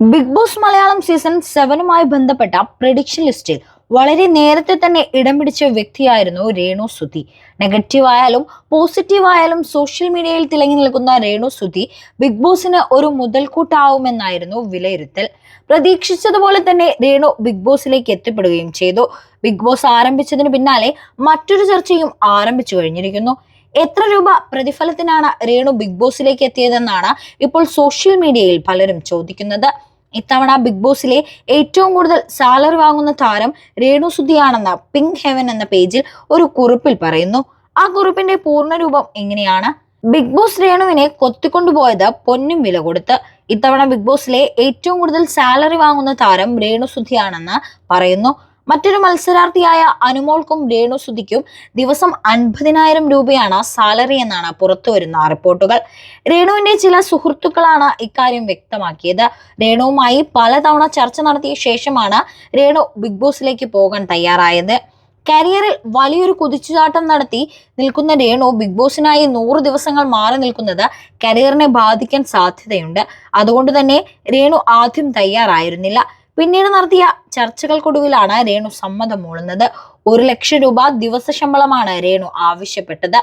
Big boss Malayalam season സെവനുമായി ബന്ധപ്പെട്ട prediction ലിസ്റ്റിൽ വളരെ നേരത്തെ തന്നെ ഇടം പിടിച്ച വ്യക്തിയായിരുന്നു രേണു സുധി. നെഗറ്റീവ് ആയാലും പോസിറ്റീവ് ആയാലും സോഷ്യൽ മീഡിയയിൽ തിളങ്ങി നിൽക്കുന്ന രേണു സുധി ബിഗ് ബോസിന് ഒരു മുതൽക്കൂട്ടാവുമെന്നായിരുന്നു വിലയിരുത്തൽ. പ്രതീക്ഷിച്ചതുപോലെ തന്നെ രേണു ബിഗ് ബോസിലേക്ക് എത്തിപ്പെടുകയും ചെയ്തു. ബിഗ് ബോസ് ആരംഭിച്ചതിന് പിന്നാലെ മറ്റൊരു ചർച്ചയും ആരംഭിച്ചു കഴിഞ്ഞിരിക്കുന്നു. എത്ര രൂപ പ്രതിഫലത്തിനാണ് രേണു ബിഗ് ബോസിലേക്ക് എത്തിയതെന്നാണ് ഇപ്പോൾ സോഷ്യൽ മീഡിയയിൽ പലരും ചോദിക്കുന്നത്. ഇത്തവണ ബിഗ് ബോസിലെ ഏറ്റവും കൂടുതൽ സാലറി വാങ്ങുന്ന താരം രേണു സുധിയാണെന്ന പിങ്ക് ഹെവൻ എന്ന പേജിൽ ഒരു കുറിപ്പിൽ പറയുന്നു. ആ കുറിപ്പിന്റെ പൂർണരൂപം എങ്ങനെയാണ്? ബിഗ് ബോസ് രേണുവിനെ കൊത്തിക്കൊണ്ടുപോയത് പൊന്നും വില കൊടുത്ത്. ഇത്തവണ ബിഗ് ബോസിലെ ഏറ്റവും കൂടുതൽ സാലറി വാങ്ങുന്ന താരം രേണു സുധിയാണെന്ന് പറയുന്നു. മറ്റൊരു മത്സരാർത്ഥിയായ അനുമോൾക്കും രേണു സുധിക്കും ദിവസം അൻപതിനായിരം രൂപയാണ് സാലറി എന്നാണ് പുറത്തുവരുന്ന റിപ്പോർട്ടുകൾ. രേണുവിന്റെ ചില സുഹൃത്തുക്കളാണ് ഇക്കാര്യം വ്യക്തമാക്കിയത്. രേണുവുമായി പലതവണ ചർച്ച നടത്തിയ ശേഷമാണ് രേണു ബിഗ് ബോസിലേക്ക് പോകാൻ തയ്യാറായത്. കരിയറിൽ വലിയൊരു കുതിച്ചുചാട്ടം നടത്തി നിൽക്കുന്ന രേണു ബിഗ് ബോസിനായി നൂറ് ദിവസങ്ങൾ മാറി നിൽക്കുന്നത് കരിയറിനെ ബാധിക്കാൻ സാധ്യതയുണ്ട്. അതുകൊണ്ട് തന്നെ രേണു ആദ്യം തയ്യാറായിരുന്നില്ല. പിന്നീട് നടത്തിയ ചർച്ചകൾക്കൊടുവിലാണ് രേണു സമ്മതം മൂളുന്നത്. ഒരു ലക്ഷം രൂപ ദിവസ ശമ്പളമാണ് രേണു ആവശ്യപ്പെട്ടത്.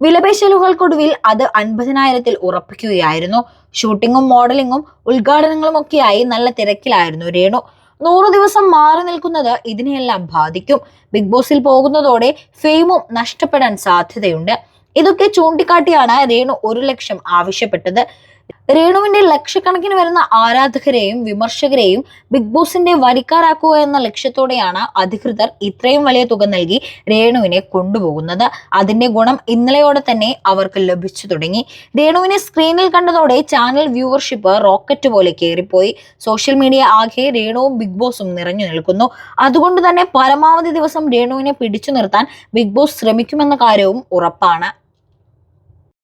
വിലപേശലുകൾക്കൊടുവിൽ അത് അൻപതിനായിരത്തിൽ ഉറപ്പിക്കുകയായിരുന്നു. ഷൂട്ടിങ്ങും മോഡലിങ്ങും ഉദ്ഘാടനങ്ങളും ഒക്കെയായി നല്ല തിരക്കിലായിരുന്നു രേണു. നൂറു ദിവസം മാറി നിൽക്കുന്നത് ഇതിനെയെല്ലാം ബാധിക്കും. ബിഗ് ബോസിൽ പോകുന്നതോടെ ഫെയിമും നഷ്ടപ്പെടാൻ സാധ്യതയുണ്ട്. ഇതൊക്കെ ചൂണ്ടിക്കാട്ടിയാണ് രേണു ഒരു ലക്ഷം ആവശ്യപ്പെട്ടത്. രേണുവിന്റെ ലക്ഷക്കണക്കിന് വരുന്ന ആരാധകരെയും വിമർശകരെയും ബിഗ് ബോസിന്റെ വരിക്കാരാക്കുക എന്ന ലക്ഷ്യത്തോടെയാണ് അധികൃതർ ഇത്രയും വലിയ തുക നൽകി രേണുവിനെ കൊണ്ടുപോകുന്നത്. അതിന്റെ ഗുണം ഇന്നലെയോടെ തന്നെ അവർക്ക് ലഭിച്ചു തുടങ്ങി. രേണുവിനെ സ്ക്രീനിൽ കണ്ടതോടെ ചാനൽ വ്യൂവർഷിപ്പ് റോക്കറ്റ് പോലെ കയറിപ്പോയി. സോഷ്യൽ മീഡിയ ആകെ രേണുവും ബിഗ് ബോസും നിറഞ്ഞു നിൽക്കുന്നു. അതുകൊണ്ട് തന്നെ പരമാവധി ദിവസം രേണുവിനെ പിടിച്ചു നിർത്താൻ ബിഗ് ബോസ് ശ്രമിക്കുമെന്ന കാര്യവും ഉറപ്പാണ്.